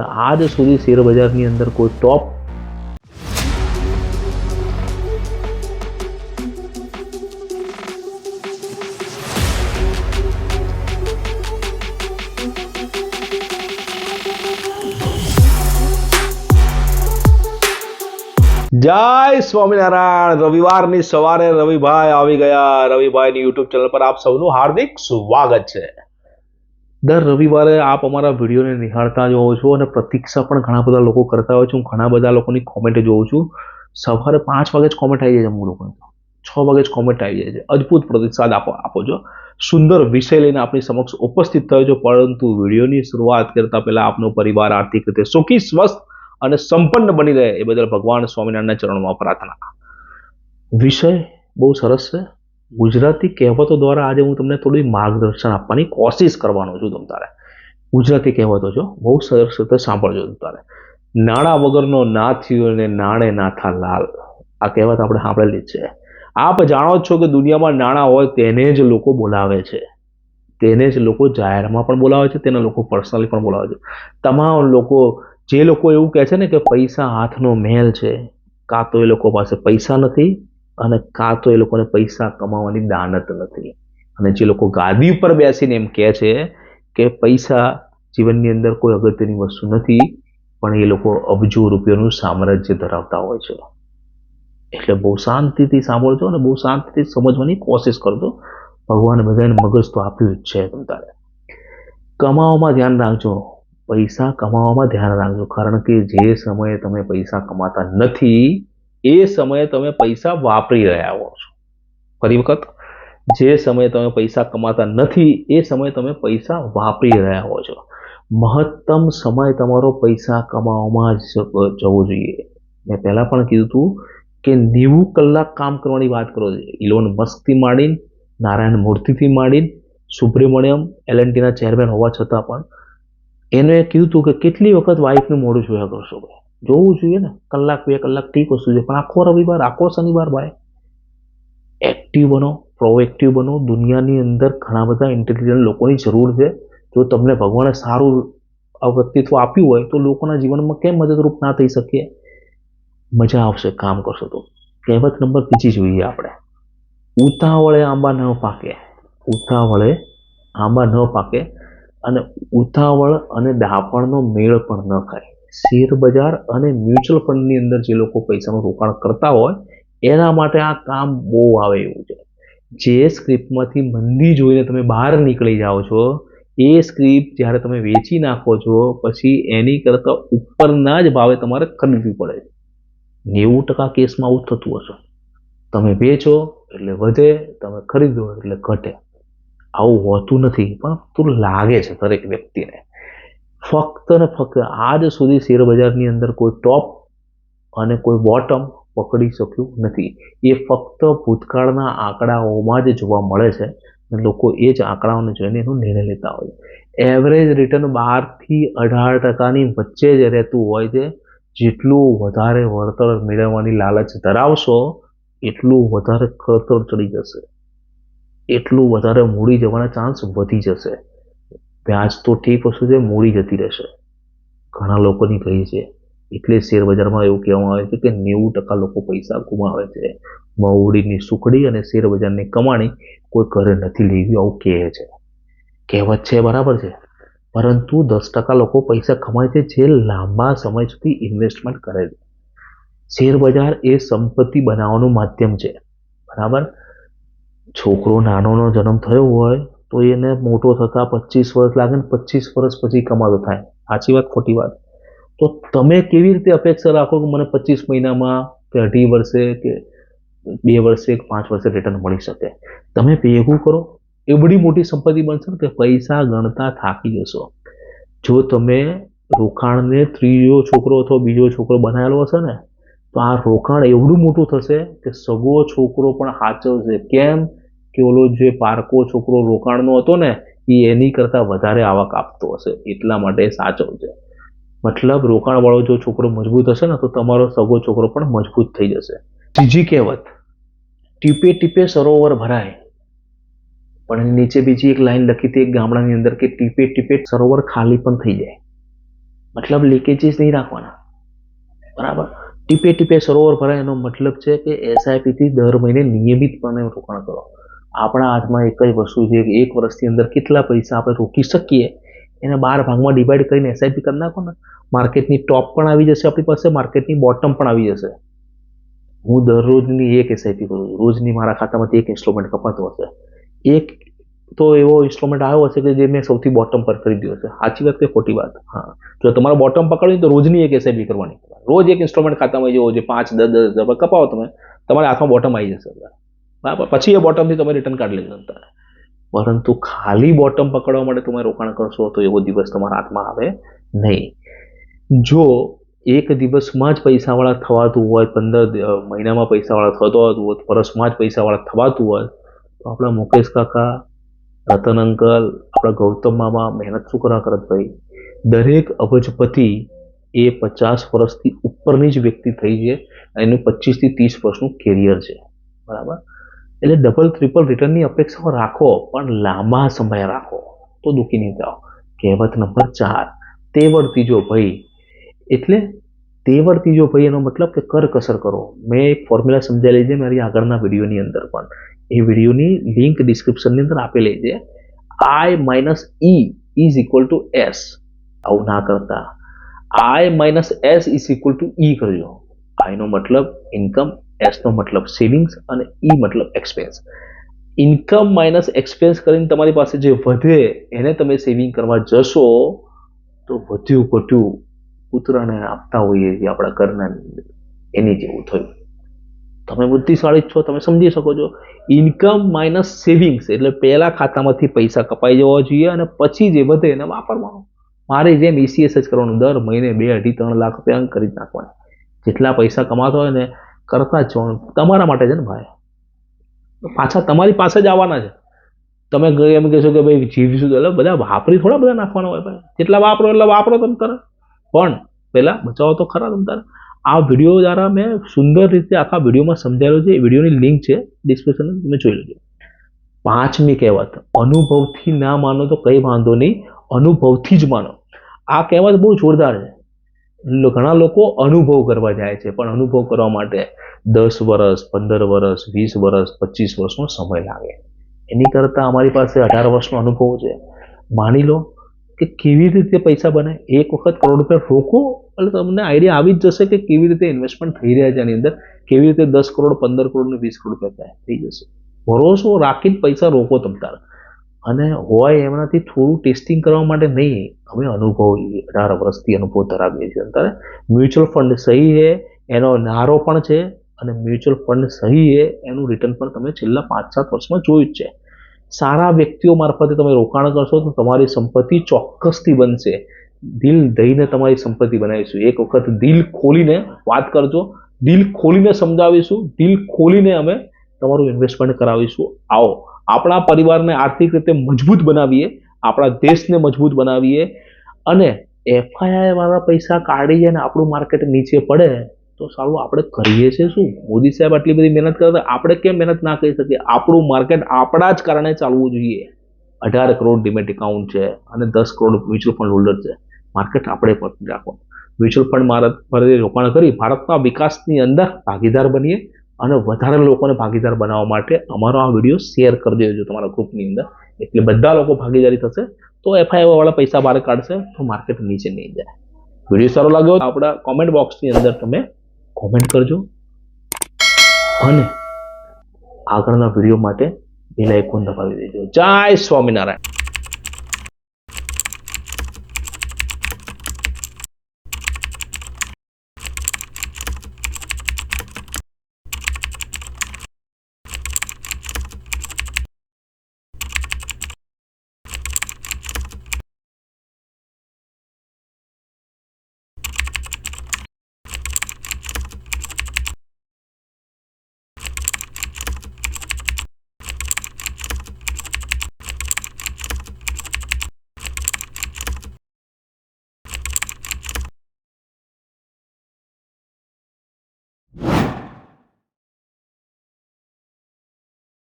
આજ સુધી શેર અંદર કોઈ ટોપ જય સ્વામિનારાયણ. રવિવારની સવારે રવિભાઈ આવી ગયા. રવિભાઈની યુટ્યુબ ચેનલ પર આપ સૌનું હાર્દિક સ્વાગત છે. દર રવિવારે આપ અમારા વિડીયોને નિહાળતા જ હોવ છો અને પ્રતીક્ષા પણ ઘણા બધા લોકો કરતા હોય છે. હું ઘણા બધા લોકોની કોમેન્ટ જોઉં છું. સવારે પાંચ વાગે જ કોમેન્ટ આવી જાય છે અમુક લોકોને. છ વાગે જ કોમેન્ટ આવી જાય છે. અદ્ભુત પ્રતિસાદ આપો આપો છો. સુંદર વિષય લઈને આપણી સમક્ષ ઉપસ્થિત થયો છો. પરંતુ વિડીયોની શરૂઆત કરતા પહેલાં આપનો પરિવાર આર્થિક રીતે સુખી, સ્વસ્થ અને સંપન્ન બની રહે એ બદલ ભગવાન સ્વામિનારાયણના ચરણમાં પ્રાર્થના. વિષય બહુ સરસ છે. ગુજરાતી કહેવતો દ્વારા આજે હું તમને થોડી માર્ગદર્શન આપવાની કોશિશ કરવાનો છું તમ તારે. ગુજરાતી કહેવતો છો, બહુ સરસ રીતે સાંભળજો તમ તારે. નાણાં વગરનો ના થયો ને નાણે નાથા લાલ. આ કહેવત આપણે સાંભળેલી છે. આપ જાણો છો કે દુનિયામાં નાણાં હોય તેને જ લોકો બોલાવે છે. તેને જ લોકો જાહેરમાં પણ બોલાવે છે, તેના લોકો પર્સનલી પણ બોલાવે છે. તમામ લોકો, જે લોકો એવું કહે છે ને કે પૈસા હાથનો મેલ છે, કાં તો એ લોકો પાસે પૈસા નથી અને કાં તો એ લોકોને પૈસા કમાવાની દાનત નથી. અને જે લોકો ગાદી ઉપર બેસીને એમ કહે છે કે પૈસા જીવનની અંદર કોઈ અગત્યની વસ્તુ નથી, પણ એ લોકો અબજો રૂપિયાનું સામ્રાજ્ય ધરાવતા હોય છે. એટલે બહુ શાંતિથી સાંભળજો અને બહુ શાંતિથી સમજવાની કોશિશ કરજો. ભગવાન બધાને મગજ તો આપ્યું જ છે તમ તારે. કમાવામાં ધ્યાન રાખજો. પૈસા કમાવામાં ધ્યાન રાખજો. કારણ કે જે સમયે તમે પૈસા કમાતા નથી એ સમયે તમે પૈસા વાપરી રહ્યા હો છો. ફરી વખત, જે સમયે તમે પૈસા કમાતા નથી, એ સમયે તમે પૈસા વાપરી રહ્યા હો છો. મહત્તમ સમય તમારો પૈસા કમાવામાં જ જવો જોઈએ. મેં પહેલાં પણ કીધું હતું કે નેવું કલાક કામ કરવાની વાત કરો છો. ઇલોન મસ્કથી માંડીને, નારાયણ મૂર્તિથી માંડીને, સુબ્રમણ્યમ એલએનટીના ચેરમેન હોવા છતાં પણ, એને કીધું હતું કે કેટલી વખત વાઇફનું મોઢું જોયા કરશો ભાઈ? જોવું જોઈએ ને. કલાક, બે કલાક ઠીક વસ્તુ છે પણ આખો રવિવાર, આખો શનિવાર ભાઈ એક્ટિવ બનો પ્રોએક્ટિવ બનો. દુનિયાની અંદર ઘણા બધા ઇન્ટેલિજન્ટ લોકોની જરૂર છે. જો તમને ભગવાને સારું વ્યક્તિત્વ આપ્યું હોય, તો લોકોના જીવનમાં કેમ મદદરૂપ ના થઈ શકીએ? મજા આવશે કામ કરશો તો. કહેવત નંબર બીજી જોઈએ આપણે. ઉતાવળે આંબા ન પાકે. ઉતાવળે આંબા ન પાકે. અને ઉતાવળ અને દાપણનો મેળ પણ ન ખાય. શેર બજાર અને મ્યુચ્યુઅલ ફંડની અંદર જે લોકો પૈસાનું રોકાણ કરતા હોય, એના માટે આ કામ બહુ આવે એવું છે. જે સ્ક્રિપ્ટમાંથી મંદી જોઈને તમે બહાર નીકળી જાઓ છો, એ સ્ક્રિપ્ટ જ્યારે તમે વેચી નાખો છો, પછી એની કરતાં ઉપરના જ ભાવે તમારે ખરીદવી પડે છે. નેવું ટકા કેસમાં આવું થતું હશે. તમે વેચો એટલે વધે, તમે ખરીદો એટલે ઘટે. આવું હોતું નથી પણ તું લાગે છે દરેક વ્યક્તિને. ફક્ત ને ફક્ત આજ સુધી શેર બજારની અંદર કોઈ ટોપ અને કોઈ બોટમ પકડી શક્યું નથી. એ ફક્ત ભૂતકાળના આંકડાઓમાં જ જોવા મળે છે લોકો એ જ આંકડાઓને જોઈને એનો નિર્ણય લેતા હોય એવરેજ રિટર્ન બારથી અઢાર ટકાની વચ્ચે જ રહેતું હોય છે. જેટલું વધારે વળતર મેળવવાની લાલચ ધરાવશો, એટલું વધારે ખડતર ચડી જશે. એટલું વધારે મૂડી જવાના ચાન્સ વધી જશે. વ્યાજ તો ઠીક વસ્તુ છે, મૂડી જતી રહેશે. ઘણા લોકોની કહી છે. એટલે શેર બજારમાં એવું કહેવામાં આવે છે કે નેવું ટકા લોકો પૈસા ગુમાવે છે. મહુડીની સુખડી અને શેર બજારની કમાણી કોઈ ઘરે નથી લેવી આવું કહે છે. કહેવત છે, બરાબર છે. પરંતુ દસ ટકા લોકો પૈસા કમાય છે જે લાંબા સમય સુધી ઇન્વેસ્ટમેન્ટ કરે છે. શેર બજાર એ સંપત્તિ બનાવવાનું માધ્યમ છે. બરાબર? છોકરો નાનોનો જન્મ થયો હોય તો એને મોટો થતાં પચીસ વર્ષ લાગે ને પચીસ વર્ષ પછી કમાતો થાય. સાચી વાત, ખોટી વાત. તો તમે કેવી રીતે અપેક્ષા રાખો કે મને પચીસ મહિનામાં કે અઢી વર્ષે કે બે વર્ષે કે પાંચ વર્ષે રિટર્ન મળી શકે? તમે ભેગું કરો. એવડી મોટી સંપત્તિ બનશે ને કે પૈસા ગણતા થાકી જશો. જો તમે રોકાણને ત્રીજો છોકરો અથવા બીજો છોકરો બનાવેલો હશે ને, તો આ રોકાણ એવડું મોટું થશે કે સગો છોકરો પણ સાચવશે કેમ? કે ઓલો જે પારકો, છોકરો રોકાણનો હતો ને, એ એની કરતાં વધારે આવક આપતો હશે. એટલા માટે સાચવજે મતલબ રોકાણવાળો જો છોકરો મજબૂત હશે ને, તો તમારો સગો છોકરો પણ મજબૂત થઈ જશે. ત્રીજી કહેવત, ટીપે ટીપે સરોવર ભરાય. પણ નીચે બીજી એક લાઈન લખી હતી એક ગામડાની અંદર કે ટીપે ટીપે સરોવર ખાલી પણ થઈ જાય. મતલબ લીકેજીસ નહીં રાખવાના. બરાબર? ટીપે ટીપે સરોવર ભરાય એનો મતલબ છે કે એસઆઈપીથી દર મહિને નિયમિતપણે રોકાણ કરો. આપણા હાથમાં એક જ વસ્તુ છે કે એક વર્ષની અંદર કેટલા પૈસા આપણે રોકી શકીએ? એને બાર ભાગમાં ડિવાઈડ કરીને એસઆઈપી કરી નાખો ને, માર્કેટની ટોપ પણ આવી જશે આપણી પાસે, માર્કેટની બોટમ પણ આવી જશે. હું દરરોજની એક એસઆઈપી કરું છું. રોજની મારા ખાતામાંથી એક ઇન્સ્ટ્રુમેન્ટ કપાતો હશે. એક તો એવો ઇન્સ્ટ્રુમેન્ટ આવ્યો હશે કે જે મેં સૌથી બોટમ પર ખરીદ્યો હશે. સાચી વાત કે ખોટી વાત? હા. જો તમારે બોટમ પકડવી તો રોજની એક એસઆઈપી કરવાની. રોજ એક ઇન્સ્ટ્રુમેન્ટ ખાતામાં જેવો જે પાંચ, દસ દસ હજાર કપાવો તમે, તમારા હાથમાં બોટમ આવી જશે. બરાબર? પછી એ બોટમથી તમે રિટર્ન કાઢી લઈ તમારે પરંતુ ખાલી બોટમ પકડવા માટે તમે રોકાણ કરશો તો એવો દિવસ તમારા હાથમાં આવે નહીં. જો એક દિવસમાં જ પૈસાવાળા થવાતું હોય, પંદર મહિનામાં પૈસાવાળા થતો હોય વર્ષમાં જ પૈસાવાળા થવાતું હોય તો આપણા મુકેશ કાકા, રતન અંકલ, આપણા ગૌતમ મામા મહેનત શું કરવા કરત ભાઈ? દરેક અબજપતિ એ પચાસ વર્ષથી ઉપરની જ વ્યક્તિ થઈ છે એનું પચીસથી ત્રીસ વર્ષનું કેરિયર છે. બરાબર? એટલે ડબલ ટ્રિપલ રિટર્નની અપેક્ષાઓ રાખો, પણ લાંબા સમય રાખો. તો દુઃખી નહીં થાઓ. કહેવત નંબર ચાર, તેવડ ત્રીજો ભાઈ એટલે તેવડ ત્રીજો ભાઈ એનો મતલબ કે કરકસર કરો. મેં એક ફોર્મ્યુલા સમજાવેલી છે મારી આગળના વિડીયોની અંદર પણ. એ વિડીયોની લિંક ડિસ્ક્રિપ્શનની અંદર આપેલી છે. I minus E is equal to S આવું ના કરતા. I minus S is equal to E કરજો. આઈનો મતલબ ઇન્કમ એસનો મતલબ સેવિંગ્સ અને ઈ મતલબ એક્સપેન્સ ઇન્કમ માઇનસ એક્સપેન્સ કરીને તમારી પાસે જે વધે, એને તમે સેવિંગ કરવા જશો, તો વધ્યું ઘટ્યું કૂતરાને આપતા હોઈએ જે આપણા ઘરના. એની જેવું થયું. તમે બુદ્ધિશાળી છો, તમે સમજી શકો છો. ઇન્કમ માઇનસ સેવિંગ્સ એટલે પહેલાં ખાતામાંથી પૈસા કપાઈ જવા જોઈએ અને પછી જે વધે એને વાપરવાનું. મારે જેમ ઈસીએસ જ કરવાનું, દર મહિને બે અઢી ત્રણ લાખ રૂપિયા કરી જ નાખવાના. જેટલા પૈસા કમાતો હોય ને કરતા જ તમારા માટે છે ને ભાઈ? પાછા તમારી પાસે જ આવવાના છે. તમે એમ કહેશો કે ભાઈ જીવીશું એટલે બધા વાપરી થોડા બધા નાખવાના હોય ભાઈ. જેટલા વાપરો એટલે વાપરો તમે તારે. પણ પહેલાં બચાવો તો ખરા તમે તારે. આ વીડિયો દ્વારા મેં સુંદર રીતે આખા વિડીયોમાં સમજાયેલો છે. એ વિડીયોની લિંક છે ડિસ્ક્રિપ્શન તમે જોઈ લેજો. પાંચમી કહેવત. અનુભવથી ના માનો તો કંઈ વાંધો નહીં. અનુભવથી જ માનો. આ કહેવત બહુ જોરદાર છે. ઘણા લોકો અનુભવ કરવા જાય છે, પણ અનુભવ કરવા માટે દસ વર્ષ પંદર વર્ષ વીસ વર્ષ પચીસ વર્ષનો સમય લાગે. એની કરતાં અમારી પાસે અઢાર વર્ષનો અનુભવ છે. માની લો કે કેવી રીતે પૈસા બને? એક વખત કરોડ રૂપિયા રોકો એટલે તમને આઈડિયા આવી જ જશે કે કેવી રીતે ઇન્વેસ્ટમેન્ટ થઈ રહ્યા છે એની અંદર. કેવી રીતે દસ કરોડ, પંદર કરોડ ને વીસ કરોડ રૂપિયા થઈ જશે. ભરોસો રાખીને પૈસા રોકો તમ તાર. અને હોય એમનાથી થોડું ટેસ્ટિંગ કરવા માટે નહીં, અમે અનુભવ અઢાર વર્ષથી અનુભવ ધરાવીએ છીએ. અત્યારે મ્યુચ્યુઅલ ફંડ સહી છે, એનો નારો પણ છે અને મ્યુચ્યુઅલ ફંડ સહી છે, એનું રિટર્ન પણ તમે છેલ્લા પાંચ સાત વર્ષમાં જોયું જ છે. સારા વ્યક્તિઓ મારફતે તમે રોકાણ કરશો તો તમારી સંપત્તિ ચોક્કસથી બનશે. દિલ દઈને તમારી સંપત્તિ બનાવીશું. એક વખત દિલ ખોલીને વાત કરજો. દિલ ખોલીને સમજાવીશું. દિલ ખોલીને અમે તમારું ઇન્વેસ્ટમેન્ટ કરાવીશું. આવો, આપણા પરિવારને આર્થિક રીતે મજબૂત બનાવીએ, આપણા દેશને મજબૂત બનાવીએ અને એફઆઈઆઈ વાળા પૈસા કાઢી અને આપણું માર્કેટ નીચે પડે, તો સારું, આપણે કરીએ છીએ શું? મોદી સાહેબ આટલી બધી મહેનત કરતા આપણે કેમ મહેનત ના કરી શકીએ? આપણું માર્કેટ આપણા જ કારણે ચાલવું જોઈએ. અઢાર કરોડ ડિમેટ એકાઉન્ટ છે અને દસ કરોડ મ્યુચ્યુઅલ ફંડ હોલ્ડર છે. માર્કેટ આપણે પકડી રાખવાનું. મ્યુચ્યુઅલ ફંડ ભારત રોકાણ કરી, ભારતના વિકાસની અંદર ભાગીદાર બનીએ અને વધારે લોકોને ભાગીદાર બનાવવા માટે અમારો આ વીડિયો શેર કરી દેજો તમારા ગ્રુપની અંદર. એટલે બધા લોકો ભાગીદારી થશે, તો એફઆઈઆઈવાળા પૈસા બહાર કાઢશે, તો માર્કેટ નીચે નહીં જાય. વીડિયો સારો લાગ્યો આપણા કોમેન્ટ બોક્સની અંદર તમે કોમેન્ટ કરજો. અને આગળના વીડિયો માટે બેલ આઇકોન દબાવી દેજો. જય સ્વામિનારાયણ.